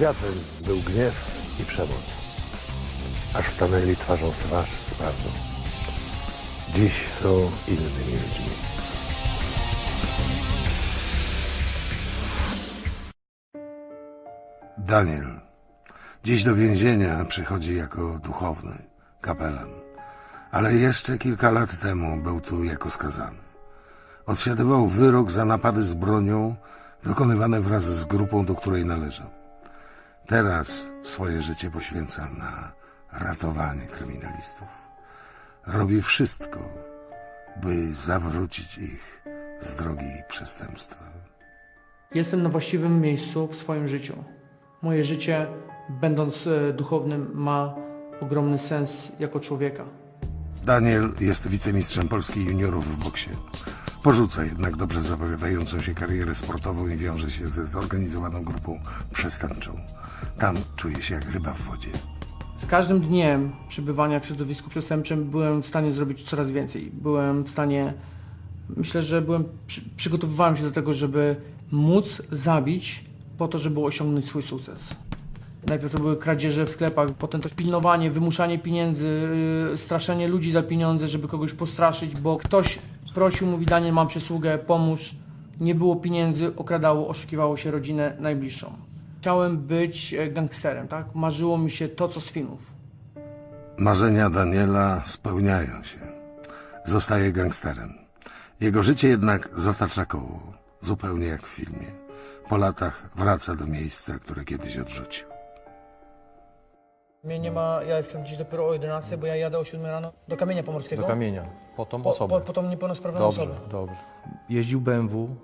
Światem był gniew i przemoc. Aż stanęli twarzą w twarz z prawdą. Dziś są innymi ludźmi. Daniel. Dziś do więzienia przychodzi jako duchowny, kapelan. Ale jeszcze kilka lat temu był tu jako skazany. Odsiadywał wyrok za napady z bronią dokonywane wraz z grupą, do której należał. Teraz swoje życie poświęca na ratowanie kryminalistów. Robi wszystko, by zawrócić ich z drogi przestępstwa. Jestem na właściwym miejscu w swoim życiu. Moje życie, będąc e, duchownym, ma ogromny sens jako człowieka. Daniel jest wicemistrzem Polski juniorów w boksie. Porzuca jednak dobrze zapowiadającą się karierę sportową i wiąże się ze zorganizowaną grupą przestępczą. Tam czuje się jak ryba w wodzie. Z każdym dniem przebywania w środowisku przestępczym byłem w stanie zrobić coraz więcej. Byłem w stanie, myślę, że byłem, przy, przygotowywałem się do tego, żeby móc zabić po to, żeby osiągnąć swój sukces. Najpierw to były kradzieże w sklepach, potem to pilnowanie, wymuszanie pieniędzy, yy, straszenie ludzi za pieniądze, żeby kogoś postraszyć, bo ktoś prosił, mówi Daniel, mam przysługę, pomóż. Nie było pieniędzy, okradało, oszukiwało się rodzinę najbliższą. Chciałem być e, gangsterem, tak? Marzyło mi się to, co z filmów. Marzenia Daniela spełniają się. Zostaje gangsterem. Jego życie jednak zatacza koło, zupełnie jak w filmie. Po latach wraca do miejsca, które kiedyś odrzucił. Mnie nie ma, ja jestem dziś dopiero o 11, bo ja jadę o 7 rano do Kamienia Pomorskiego. Do kamienia, po tą po, osobę. po, po tą niepełnosprawną Dobrze, osobę. dobrze. Jeździł BMW,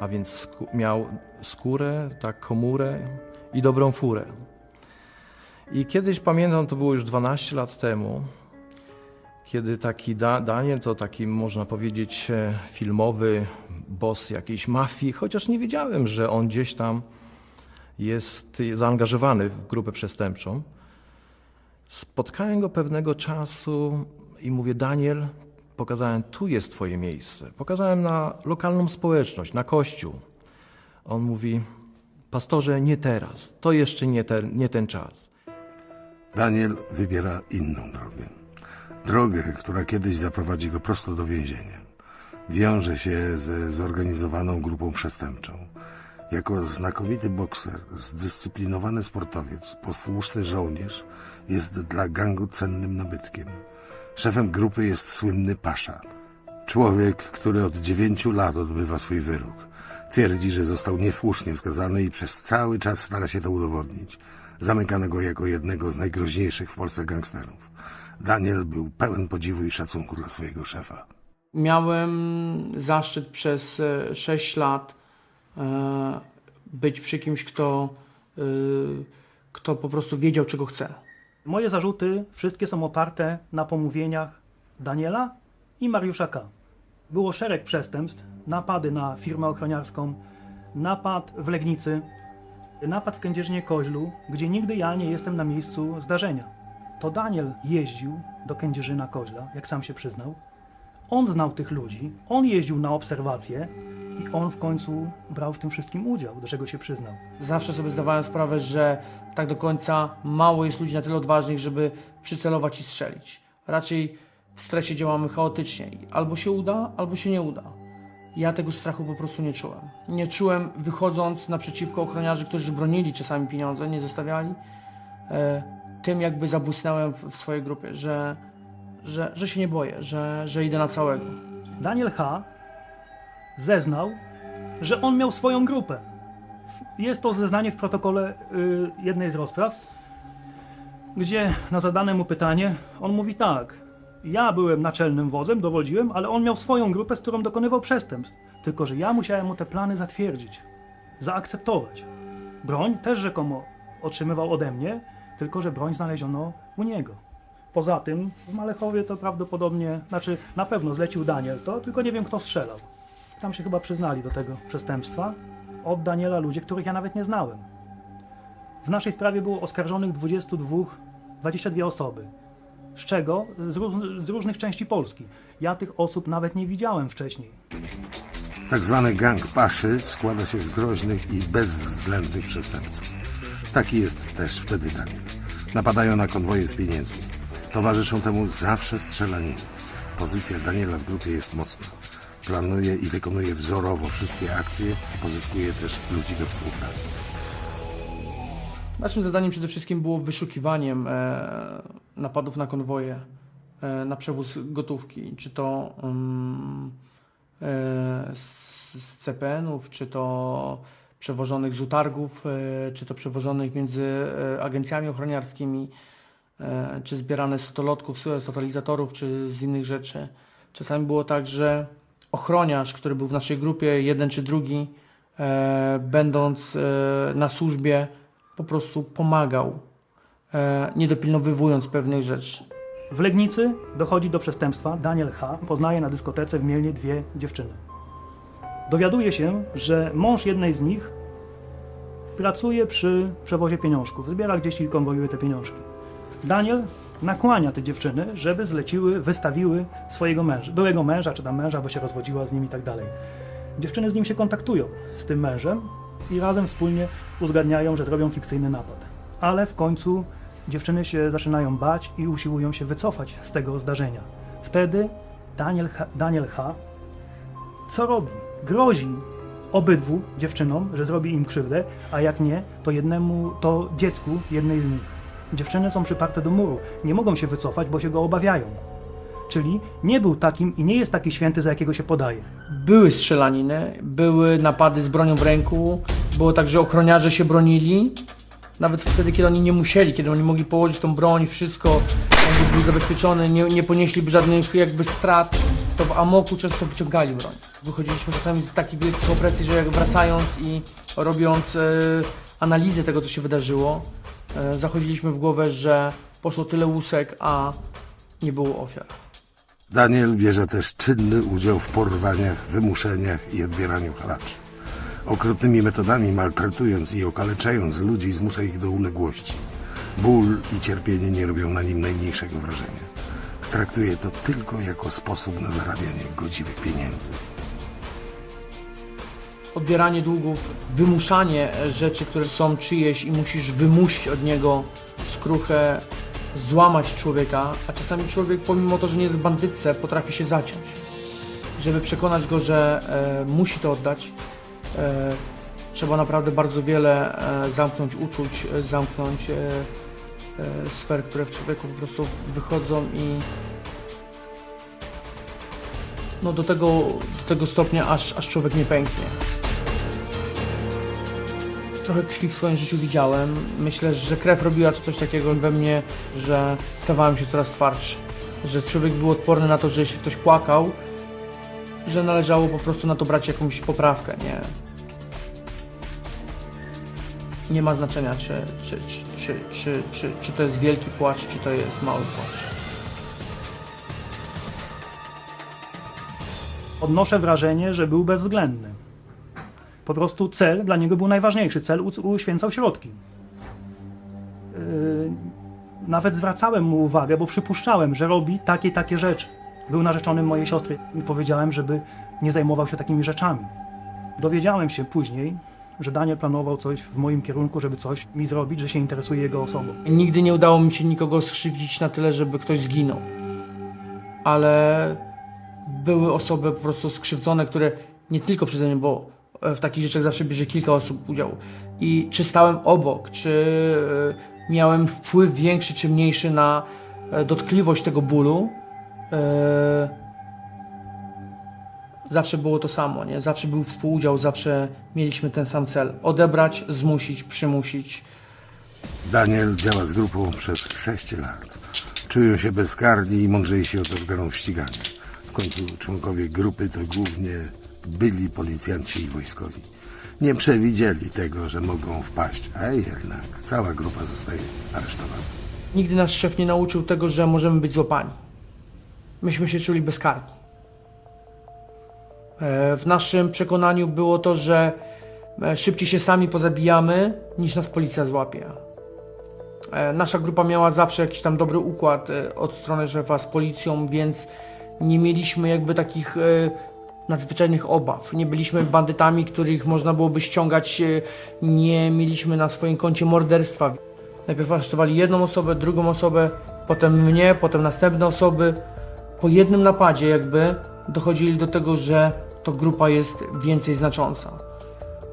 a więc miał skórę, tak komórę i dobrą furę. I kiedyś pamiętam, to było już 12 lat temu, kiedy taki da- Daniel to taki, można powiedzieć, e, filmowy boss jakiejś mafii, chociaż nie wiedziałem, że on gdzieś tam jest zaangażowany w grupę przestępczą. Spotkałem go pewnego czasu i mówię, Daniel, pokazałem, tu jest twoje miejsce. Pokazałem na lokalną społeczność, na kościół. On mówi, pastorze, nie teraz, to jeszcze nie ten, nie ten czas. Daniel wybiera inną drogę. Drogę, która kiedyś zaprowadzi go prosto do więzienia. Wiąże się ze zorganizowaną grupą przestępczą. Jako znakomity bokser, zdyscyplinowany sportowiec, posłuszny żołnierz jest dla gangu cennym nabytkiem. Szefem grupy jest słynny Pasza. Człowiek, który od dziewięciu lat odbywa swój wyrok. Twierdzi, że został niesłusznie skazany i przez cały czas stara się to udowodnić. Zamykano go jako jednego z najgroźniejszych w Polsce gangsterów. Daniel był pełen podziwu i szacunku dla swojego szefa. Miałem zaszczyt przez e, 6 lat e, być przy kimś, kto, e, kto po prostu wiedział, czego chce. Moje zarzuty wszystkie są oparte na pomówieniach Daniela i Mariusza K. Było szereg przestępstw, napady na firmę ochroniarską, napad w Legnicy, napad w Kędzierzynie Koźlu, gdzie nigdy ja nie jestem na miejscu zdarzenia. To Daniel jeździł do Kędzierzyna Koźla, jak sam się przyznał. On znał tych ludzi, on jeździł na obserwacje i on w końcu brał w tym wszystkim udział, do czego się przyznał. Zawsze sobie zdawałem sprawę, że tak do końca mało jest ludzi na tyle odważnych, żeby przycelować i strzelić. Raczej w stresie działamy chaotycznie. Albo się uda, albo się nie uda. Ja tego strachu po prostu nie czułem. Nie czułem wychodząc naprzeciwko ochroniarzy, którzy bronili czasami pieniądze, nie zostawiali. E, tym jakby zabłysnąłem w, w swojej grupie, że, że, że się nie boję, że, że idę na całego. Daniel H. zeznał, że on miał swoją grupę. Jest to zeznanie w protokole y, jednej z rozpraw, gdzie na zadane mu pytanie on mówi tak. Ja byłem naczelnym wodzem, dowodziłem, ale on miał swoją grupę, z którą dokonywał przestępstw. Tylko, że ja musiałem mu te plany zatwierdzić, zaakceptować. Broń też rzekomo otrzymywał ode mnie, tylko że broń znaleziono u niego. Poza tym w Malechowie to prawdopodobnie, znaczy na pewno zlecił Daniel to, tylko nie wiem kto strzelał. Tam się chyba przyznali do tego przestępstwa. Od Daniela ludzie, których ja nawet nie znałem. W naszej sprawie było oskarżonych 22, 22 osoby. Z czego? Z, z różnych części Polski. Ja tych osób nawet nie widziałem wcześniej. Tak zwany gang paszy składa się z groźnych i bezwzględnych przestępców. Taki jest też wtedy Daniel. Napadają na konwoje z pieniędzmi. Towarzyszą temu zawsze strzelaniny. Pozycja Daniela w grupie jest mocna. Planuje i wykonuje wzorowo wszystkie akcje, pozyskuje też ludzi do współpracy. Naszym zadaniem przede wszystkim było wyszukiwaniem e, napadów na konwoje, e, na przewóz gotówki, czy to mm, e, z, z CPN-ów, czy to przewożonych z utargów, e, czy to przewożonych między e, agencjami ochroniarskimi, e, czy zbierane z totolotków, z totalizatorów, czy z innych rzeczy. Czasami było tak, że ochroniarz, który był w naszej grupie, jeden czy drugi, e, będąc e, na służbie, po prostu pomagał, e, nie dopilnowywując pewnych rzeczy. W Legnicy dochodzi do przestępstwa. Daniel H. poznaje na dyskotece w Mielnie dwie dziewczyny. Dowiaduje się, że mąż jednej z nich pracuje przy przewozie pieniążków. Zbiera gdzieś i konwojuje te pieniążki. Daniel nakłania te dziewczyny, żeby zleciły, wystawiły swojego męża, byłego męża, czy tam męża, bo się rozwodziła z nim i tak dalej. Dziewczyny z nim się kontaktują, z tym mężem i razem wspólnie uzgadniają, że zrobią fikcyjny napad. Ale w końcu dziewczyny się zaczynają bać i usiłują się wycofać z tego zdarzenia. Wtedy Daniel H. Daniel H. co robi? Grozi obydwu dziewczynom, że zrobi im krzywdę, a jak nie, to jednemu, to dziecku jednej z nich. Dziewczyny są przyparte do muru, nie mogą się wycofać, bo się go obawiają. Czyli nie był takim i nie jest taki święty, za jakiego się podaje. Były strzelaniny, były napady z bronią w ręku, było tak, że ochroniarze się bronili, nawet wtedy, kiedy oni nie musieli, kiedy oni mogli położyć tą broń, wszystko, on był zabezpieczony, nie, nie ponieśliby żadnych jakby strat, to w amoku często wyciągali broń. Wychodziliśmy czasami z takich wielkich opresji, że jak wracając i robiąc e, analizę tego, co się wydarzyło, zachodziliśmy w głowę, że poszło tyle łusek, a nie było ofiar. Daniel bierze też czynny udział w porwaniach, wymuszeniach i odbieraniu haraczy. Okrutnymi metodami maltretując i okaleczając ludzi zmusza ich do uległości. Ból i cierpienie nie robią na nim najmniejszego wrażenia. Traktuje to tylko jako sposób na zarabianie godziwych pieniędzy. Odbieranie długów, wymuszanie rzeczy, które są czyjeś i musisz wymusić od niego skruchę, złamać człowieka, a czasami człowiek, pomimo to, że nie jest w bandytce, potrafi się zaciąć. Żeby przekonać go, że e, musi to oddać, e, trzeba naprawdę bardzo wiele e, zamknąć uczuć, e, zamknąć e, e, sfer, które w człowieku po prostu wychodzą i no do tego, do tego stopnia, aż, aż człowiek nie pęknie. Trochę krwi w swoim życiu widziałem. Myślę, że krew robiła coś takiego we mnie, że stawałem się coraz twardszy. Że człowiek był odporny na to, że jeśli ktoś płakał, że należało po prostu na to brać jakąś poprawkę, nie? Nie ma znaczenia, czy, czy, czy, czy, czy, czy, to jest wielki płacz, czy to jest mały płacz. Odnoszę wrażenie, że był bezwzględny. Po prostu cel dla niego był najważniejszy. Cel uświęcał środki. Yy, nawet zwracałem mu uwagę, bo przypuszczałem, że robi takie takie rzeczy. Był narzeczonym mojej siostry i powiedziałem, żeby nie zajmował się takimi rzeczami. Dowiedziałem się później, że Daniel planował coś w moim kierunku, żeby coś mi zrobić, że się interesuje jego osobą. Nigdy nie udało mi się nikogo skrzywdzić na tyle, żeby ktoś zginął. Ale były osoby po prostu skrzywdzone, które nie tylko przeze mnie, bo w takich rzeczach zawsze bierze kilka osób udział. I czy stałem obok, czy e, miałem wpływ większy czy mniejszy na e, dotkliwość tego bólu, e, zawsze było to samo, nie? Zawsze był współudział, zawsze mieliśmy ten sam cel. Odebrać, zmusić, przymusić. Daniel działa z grupą przez 6 lat. Czują się bezkarni i mądrzejsi od organów ścigania. W końcu członkowie grupy to głównie byli policjanci i wojskowi. Nie przewidzieli tego, że mogą wpaść, a jednak cała grupa zostaje aresztowana. Nigdy nasz szef nie nauczył tego, że możemy być złapani. Myśmy się czuli bezkarni. E, W naszym przekonaniu było to, że e, szybciej się sami pozabijamy, niż nas policja złapie. E, Nasza grupa miała zawsze jakiś tam dobry układ od strony szefa z policją, więc nie mieliśmy jakby takich nadzwyczajnych obaw. Nie byliśmy bandytami, których można byłoby ściągać. e, Nie mieliśmy na swoim koncie morderstwa. Najpierw aresztowali jedną osobę, drugą osobę, potem mnie, potem następne osoby. Po jednym napadzie jakby dochodzili do tego, że to grupa jest więcej znacząca.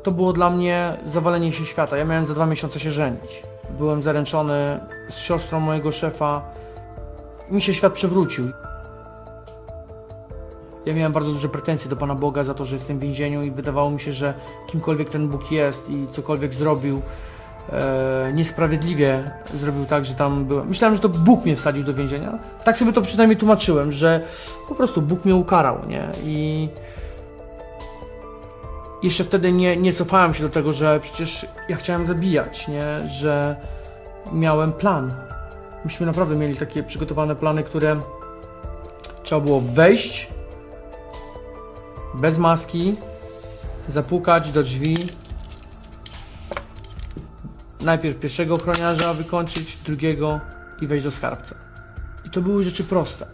To było dla mnie zawalenie się świata. Ja miałem za dwa miesiące się żenić. Byłem zaręczony z siostrą mojego szefa. Mi się świat przewrócił. Ja miałem bardzo duże pretensje do Pana Boga za to, że jestem w więzieniu i wydawało mi się, że kimkolwiek ten Bóg jest i cokolwiek zrobił, e, niesprawiedliwie zrobił tak, że tam byłem. Myślałem, że to Bóg mnie wsadził do więzienia. Tak sobie to przynajmniej tłumaczyłem, że po prostu Bóg mnie ukarał, nie? I jeszcze wtedy nie, nie cofałem się do tego, że przecież ja chciałem zabijać, nie? Że miałem plan. Myśmy naprawdę mieli takie przygotowane plany, które trzeba było wejść bez maski, zapukać do drzwi. Najpierw pierwszego ochroniarza wykończyć, drugiego i wejść do skarbca. I to były rzeczy proste.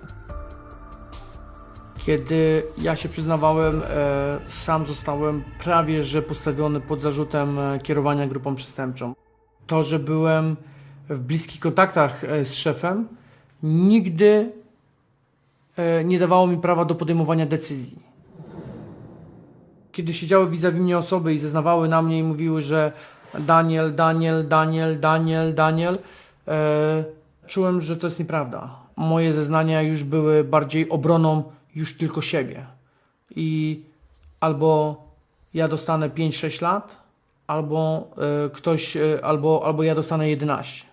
Kiedy ja się przyznawałem, e, sam zostałem prawie że postawiony pod zarzutem e, kierowania grupą przestępczą. To, że byłem w bliskich kontaktach e, z szefem, nigdy nie dawało mi prawa do podejmowania decyzji. Kiedy siedziały vis-a-vis mnie osoby i zeznawały na mnie i mówiły, że Daniel, Daniel, Daniel, Daniel, Daniel, e, czułem, że to jest nieprawda. Moje zeznania już były bardziej obroną już tylko siebie. I albo ja dostanę 5-6 lat, albo e, ktoś, e, albo, albo ja dostanę 11.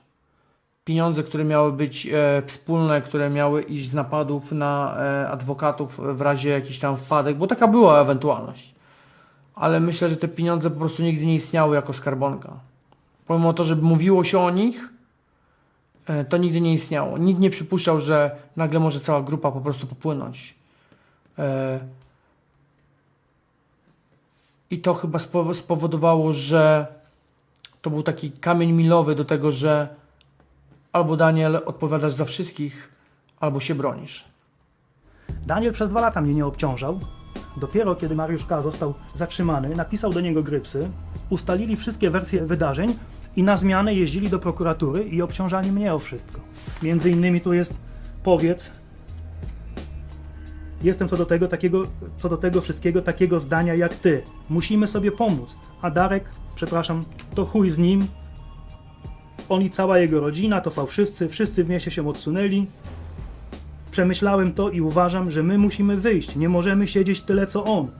Pieniądze, które miały być e, wspólne, które miały iść z napadów na e, adwokatów w razie jakichś tam wpadek, bo taka była ewentualność. Ale myślę, że te pieniądze po prostu nigdy nie istniały jako skarbonka. Pomimo to, że mówiło się o nich, e, to nigdy nie istniało. Nikt nie przypuszczał, że nagle może cała grupa po prostu popłynąć. E, I to chyba spowo- spowodowało, że to był taki kamień milowy do tego, że albo Daniel odpowiadasz za wszystkich, albo się bronisz. Daniel przez dwa lata mnie nie obciążał. Dopiero kiedy Mariusz K. został zatrzymany, napisał do niego grypsy, ustalili wszystkie wersje wydarzeń i na zmianę jeździli do prokuratury i obciążali mnie o wszystko. Między innymi tu jest powiedz. Jestem co do tego takiego, co do tego wszystkiego takiego zdania jak ty. Musimy sobie pomóc. A Darek, przepraszam, to chuj z nim. On i cała jego rodzina to fałszywcy, wszyscy w mieście się odsunęli. Przemyślałem to i uważam, że my musimy wyjść. Nie możemy siedzieć tyle co on.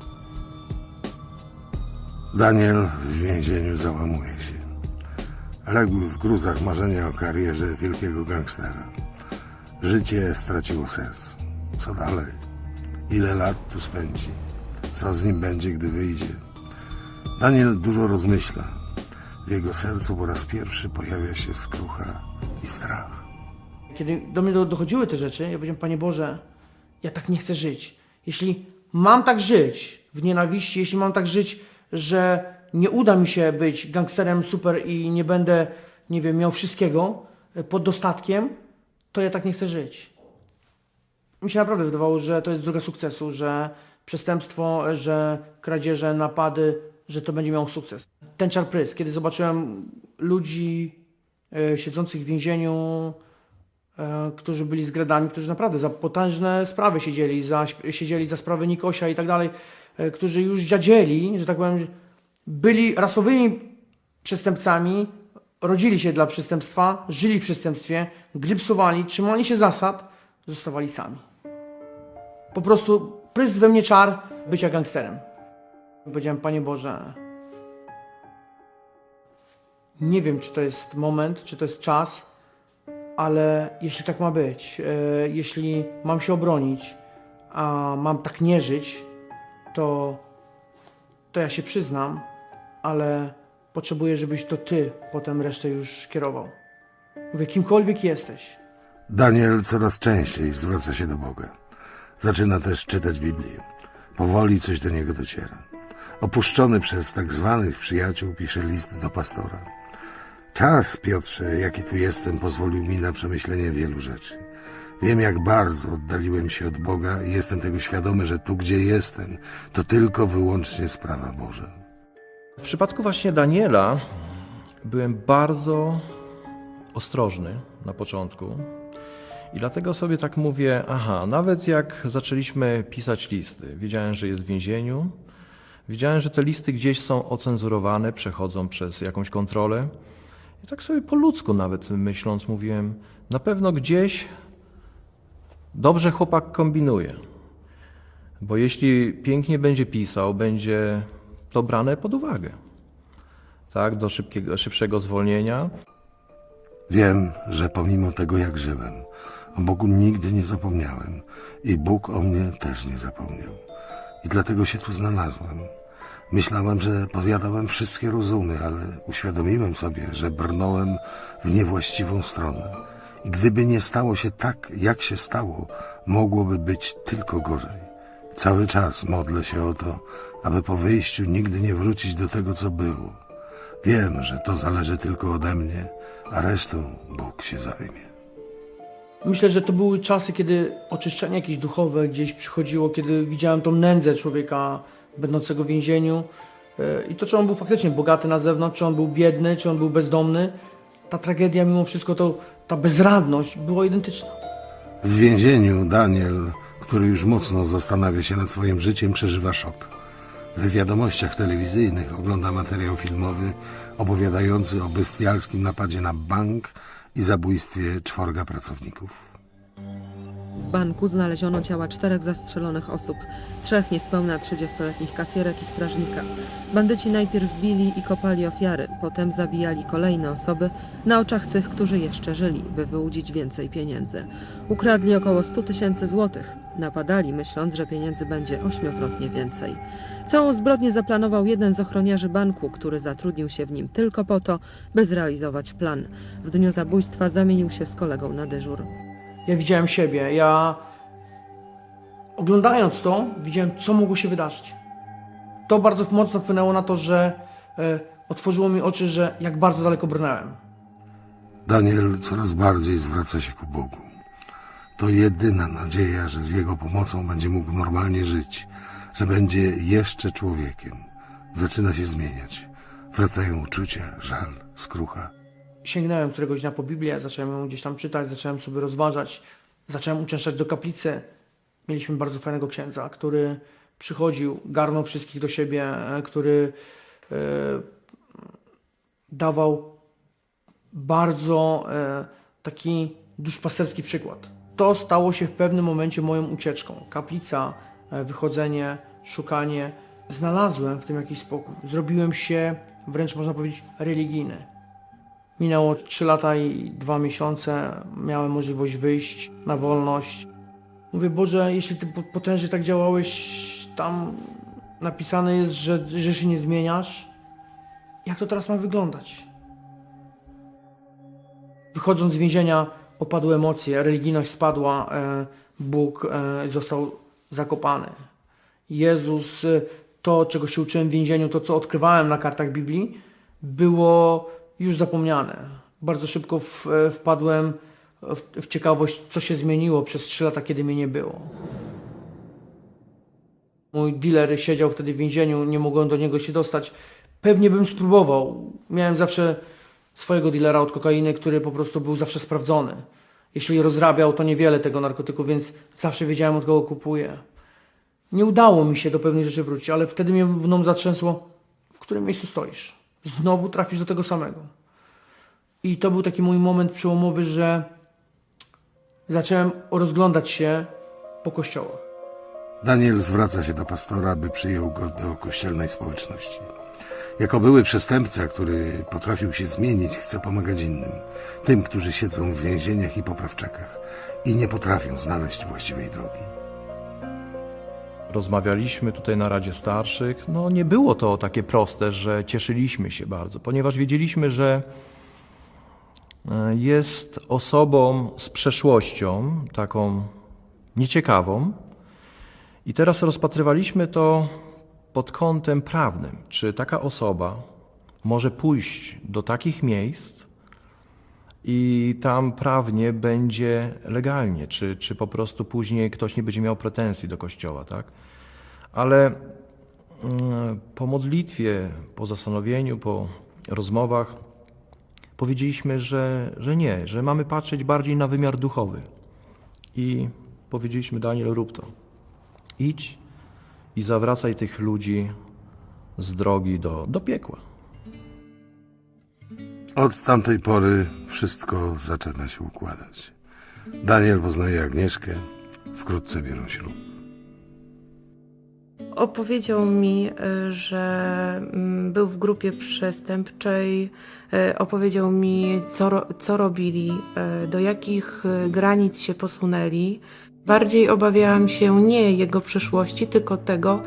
Daniel w więzieniu załamuje się. Legł w gruzach marzenia o karierze wielkiego gangstera. Życie straciło sens. Co dalej? Ile lat tu spędzi? Co z nim będzie, gdy wyjdzie? Daniel dużo rozmyśla. W jego sercu po raz pierwszy pojawia się skrucha i strach. Kiedy do mnie do, dochodziły te rzeczy, ja powiedziałem, Panie Boże, ja tak nie chcę żyć. Jeśli mam tak żyć w nienawiści, jeśli mam tak żyć, że nie uda mi się być gangsterem super i nie będę, nie wiem, miał wszystkiego e, pod dostatkiem, to ja tak nie chcę żyć. Mi się naprawdę wydawało, że to jest droga sukcesu, że przestępstwo, e, że kradzieże, napady, że to będzie miało sukces. Ten czar pryz, kiedy zobaczyłem ludzi e, siedzących w więzieniu, którzy byli z gradami, którzy naprawdę za potężne sprawy siedzieli, za, siedzieli za sprawy Nikosia i tak dalej, e, którzy już dziadzieli, że tak powiem, byli rasowymi przestępcami, rodzili się dla przestępstwa, żyli w przestępstwie, grypsowali, trzymali się zasad, zostawali sami. Po prostu prysł we mnie czar bycia gangsterem. Powiedziałem, Panie Boże, nie wiem, czy to jest moment, czy to jest czas, ale jeśli tak ma być, e, jeśli mam się obronić, a mam tak nie żyć, to, to ja się przyznam, ale potrzebuję, żebyś to ty potem resztę już kierował. Mówię, kimkolwiek jesteś. Daniel coraz częściej zwraca się do Boga. Zaczyna też czytać Biblię. Powoli coś do niego dociera. Opuszczony przez tak zwanych przyjaciół pisze list do pastora. Czas, Piotrze, jaki tu jestem, pozwolił mi na przemyślenie wielu rzeczy. Wiem, jak bardzo oddaliłem się od Boga i jestem tego świadomy, że tu, gdzie jestem, to tylko wyłącznie sprawa Boża. W przypadku właśnie Daniela byłem bardzo ostrożny na początku. I dlatego sobie tak mówię, aha, nawet jak zaczęliśmy pisać listy, wiedziałem, że jest w więzieniu, wiedziałem, że te listy gdzieś są ocenzurowane, przechodzą przez jakąś kontrolę. I tak sobie po ludzku nawet myśląc, mówiłem, na pewno gdzieś dobrze chłopak kombinuje. Bo jeśli pięknie będzie pisał, będzie to brane pod uwagę. Tak, do szybkiego, szybszego zwolnienia. Wiem, że pomimo tego, jak żyłem, o Bogu nigdy nie zapomniałem i Bóg o mnie też nie zapomniał. I dlatego się tu znalazłem. Myślałem, że pozjadałem wszystkie rozumy, ale uświadomiłem sobie, że brnąłem w niewłaściwą stronę. I gdyby nie stało się tak, jak się stało, mogłoby być tylko gorzej. Cały czas modlę się o to, aby po wyjściu nigdy nie wrócić do tego, co było. Wiem, że to zależy tylko ode mnie, a resztą Bóg się zajmie. Myślę, że to były czasy, kiedy oczyszczenie jakieś duchowe gdzieś przychodziło, kiedy widziałem tą nędzę człowieka będącego w więzieniu. E, I to, czy on był faktycznie bogaty na zewnątrz, czy on był biedny, czy on był bezdomny, ta tragedia, mimo wszystko, to, ta bezradność była identyczna. W więzieniu Daniel, który już mocno zastanawia się nad swoim życiem, przeżywa szok. W wiadomościach telewizyjnych ogląda materiał filmowy opowiadający o bestialskim napadzie na bank i zabójstwie czworga pracowników. Banku znaleziono ciała czterech zastrzelonych osób, trzech niespełna 30-letnich kasjerek i strażnika. Bandyci najpierw bili i kopali ofiary, potem zabijali kolejne osoby na oczach tych, którzy jeszcze żyli, by wyłudzić więcej pieniędzy. Ukradli około 100 tysięcy złotych. Napadali, myśląc, że pieniędzy będzie ośmiokrotnie więcej. Całą zbrodnię zaplanował jeden z ochroniarzy banku, który zatrudnił się w nim tylko po to, by zrealizować plan. W dniu zabójstwa zamienił się z kolegą na dyżur. Ja widziałem siebie, ja oglądając to, widziałem, co mogło się wydarzyć. To bardzo mocno wpłynęło na to, że e, otworzyło mi oczy, że jak bardzo daleko brnąłem. Daniel coraz bardziej zwraca się ku Bogu. To jedyna nadzieja, że z Jego pomocą będzie mógł normalnie żyć, że będzie jeszcze człowiekiem. Zaczyna się zmieniać. Wracają uczucia, żal, skrucha. Sięgnąłem któregoś dnia po Biblię, zacząłem ją gdzieś tam czytać, zacząłem sobie rozważać, zacząłem uczęszczać do kaplicy. Mieliśmy bardzo fajnego księdza, który przychodził, garnął wszystkich do siebie, e, który e, dawał bardzo e, taki duszpasterski przykład. To stało się w pewnym momencie moją ucieczką. Kaplica, e, wychodzenie, szukanie. Znalazłem w tym jakiś spokój. Zrobiłem się wręcz można powiedzieć religijny. Minęło 3 lata i 2 miesiące. Miałem możliwość wyjść na wolność. Mówię, Boże, jeśli Ty po- potężnie tak działałeś, tam napisane jest, że, że się nie zmieniasz. Jak to teraz ma wyglądać? Wychodząc z więzienia, opadły emocje, religijność spadła, e, Bóg e, został zakopany. Jezus, e, to czego się uczyłem w więzieniu, to co odkrywałem na kartach Biblii, było już zapomniane. Bardzo szybko w, e, wpadłem w, w ciekawość, co się zmieniło przez trzy lata, kiedy mnie nie było. Mój dealer siedział wtedy w więzieniu, nie mogłem do niego się dostać. Pewnie bym spróbował. Miałem zawsze swojego dealera od kokainy, który po prostu był zawsze sprawdzony. Jeśli rozrabiał, to niewiele tego narkotyku, więc zawsze wiedziałem, od kogo kupuję. Nie udało mi się do pewnej rzeczy wrócić, ale wtedy mnie mną zatrzęsło, w którym miejscu stoisz. Znowu trafisz do tego samego. I to był taki mój moment przełomowy, że zacząłem rozglądać się po kościołach. Daniel zwraca się do pastora, by przyjął go do kościelnej społeczności. Jako były przestępca, który potrafił się zmienić, chce pomagać innym. Tym, którzy siedzą w więzieniach i poprawczakach i nie potrafią znaleźć właściwej drogi. Rozmawialiśmy tutaj na Radzie Starszych. No nie było to takie proste, że cieszyliśmy się bardzo, ponieważ wiedzieliśmy, że e, jest osobą z przeszłością, taką nieciekawą. I teraz rozpatrywaliśmy to pod kątem prawnym. Czy taka osoba może pójść do takich miejsc i tam prawnie będzie legalnie, czy, czy po prostu później ktoś nie będzie miał pretensji do kościoła, tak? Ale mm, po modlitwie, po zastanowieniu, po rozmowach powiedzieliśmy, że, że nie, że mamy patrzeć bardziej na wymiar duchowy. I powiedzieliśmy, Daniel, rób to. Idź i zawracaj tych ludzi z drogi do, do piekła. Od tamtej pory wszystko zaczyna się układać. Daniel poznaje Agnieszkę, wkrótce biorą ślub. Opowiedział mi, y, że mm, był w grupie przestępczej, y, opowiedział mi, co, co robili, y, do jakich granic się posunęli. Bardziej obawiałam się nie jego przyszłości, tylko tego,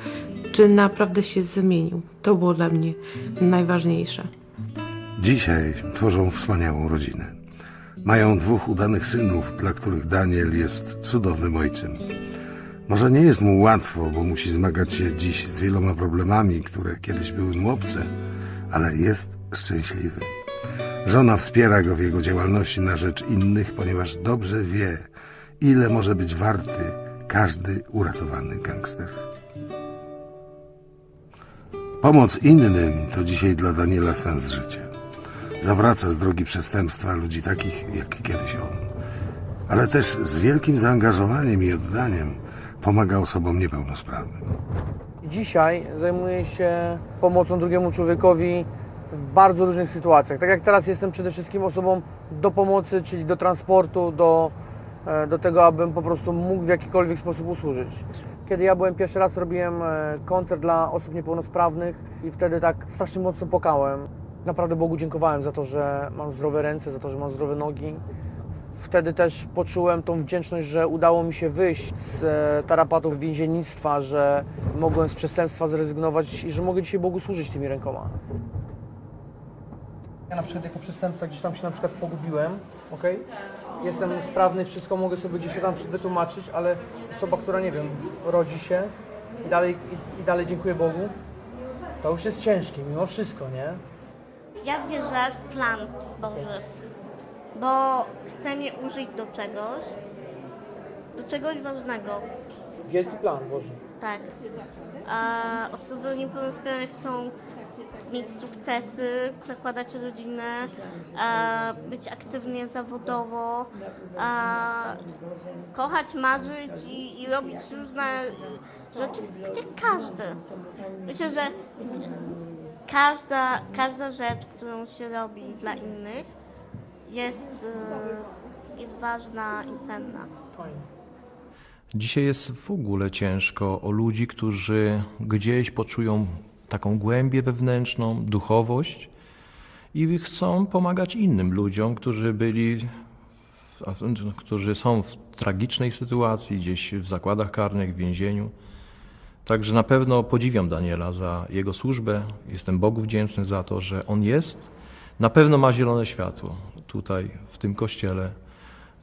czy naprawdę się zmienił. To było dla mnie najważniejsze. Dzisiaj tworzą wspaniałą rodzinę. Mają dwóch udanych synów, dla których Daniel jest cudownym ojcem. Może nie jest mu łatwo, bo musi zmagać się dziś z wieloma problemami, które kiedyś były mu obce, ale jest szczęśliwy. Żona wspiera go w jego działalności na rzecz innych, ponieważ dobrze wie, ile może być warty każdy uratowany gangster. Pomoc innym to dzisiaj dla Daniela sens życia. Zawraca z drogi przestępstwa ludzi takich jak kiedyś on. Ale też z wielkim zaangażowaniem i oddaniem pomaga osobom niepełnosprawnym. Dzisiaj zajmuję się pomocą drugiemu człowiekowi w bardzo różnych sytuacjach. Tak jak teraz jestem przede wszystkim osobą do pomocy, czyli do transportu, do, e, do tego, abym po prostu mógł w jakikolwiek sposób usłużyć. Kiedy ja byłem pierwszy raz, robiłem e, koncert dla osób niepełnosprawnych i wtedy tak strasznie mocno płakałem. Naprawdę Bogu dziękowałem za to, że mam zdrowe ręce, za to, że mam zdrowe nogi. Wtedy też poczułem tą wdzięczność, że udało mi się wyjść z e, tarapatów więziennictwa, że mogłem z przestępstwa zrezygnować i że mogę dzisiaj Bogu służyć tymi rękoma. Ja na przykład jako przestępca gdzieś tam się na przykład pogubiłem, ok? Jestem sprawny, wszystko mogę sobie gdzieś tam wytłumaczyć, ale osoba, która nie wiem, rodzi się i dalej, i, i dalej dziękuję Bogu, to już jest ciężkie, mimo wszystko, nie? Ja wierzę w plan Boży, bo chce mnie użyć do czegoś, do czegoś ważnego. Wielki plan Boży. Tak. Osoby niepełnosprawne chcą mieć sukcesy, zakładać rodzinę, a być aktywnie zawodowo, a kochać, marzyć i, i robić różne rzeczy, tak jak każdy. Myślę, że każda, każda rzecz, którą się robi dla innych jest, y, jest ważna i cenna. Dzisiaj jest w ogóle ciężko o ludzi, którzy gdzieś poczują taką głębię wewnętrzną, duchowość i chcą pomagać innym ludziom, którzy byli, którzy są w tragicznej sytuacji, gdzieś w zakładach karnych, w więzieniu. Także na pewno podziwiam Daniela za jego służbę. Jestem Bogu wdzięczny za to, że on jest. Na pewno ma zielone światło tutaj, w tym kościele,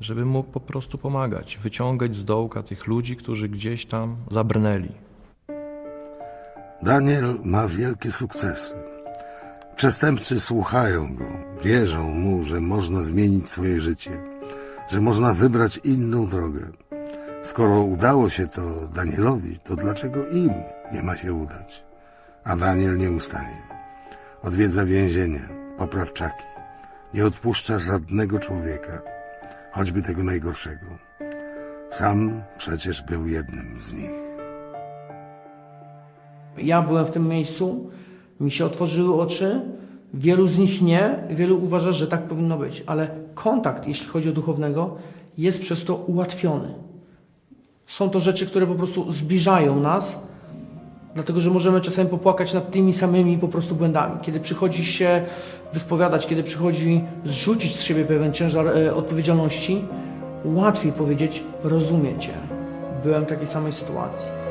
żeby mógł po prostu pomagać, wyciągać z dołka tych ludzi, którzy gdzieś tam zabrnęli. Daniel ma wielkie sukcesy. Przestępcy słuchają go, wierzą mu, że można zmienić swoje życie, że można wybrać inną drogę. Skoro udało się to Danielowi, to dlaczego im nie ma się udać? A Daniel nie ustaje. Odwiedza więzienie, poprawczaki. Nie odpuszcza żadnego człowieka, choćby tego najgorszego. Sam przecież był jednym z nich. Ja byłem w tym miejscu, mi się otworzyły oczy, wielu z nich nie, wielu uważa, że tak powinno być, ale kontakt, jeśli chodzi o duchownego, jest przez to ułatwiony. Są to rzeczy, które po prostu zbliżają nas, dlatego że możemy czasami popłakać nad tymi samymi po prostu błędami. Kiedy przychodzi się wyspowiadać, kiedy przychodzi zrzucić z siebie pewien ciężar e, odpowiedzialności, łatwiej powiedzieć, rozumiem Cię. Byłem w takiej samej sytuacji.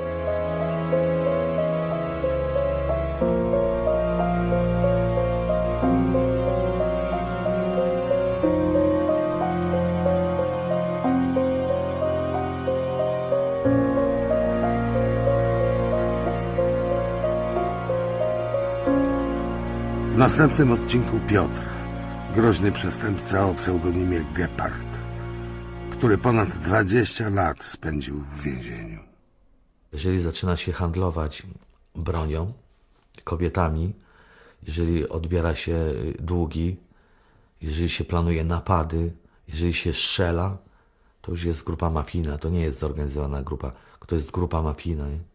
W następnym odcinku Piotr, Groźny przestępca o pseudonimie Gepard, który ponad 20 lat spędził w więzieniu. Jeżeli zaczyna się handlować bronią, kobietami, jeżeli odbiera się długi, jeżeli się planuje napady, jeżeli się strzela, to już jest grupa mafijna, to nie jest zorganizowana grupa, to jest grupa mafijna. Nie?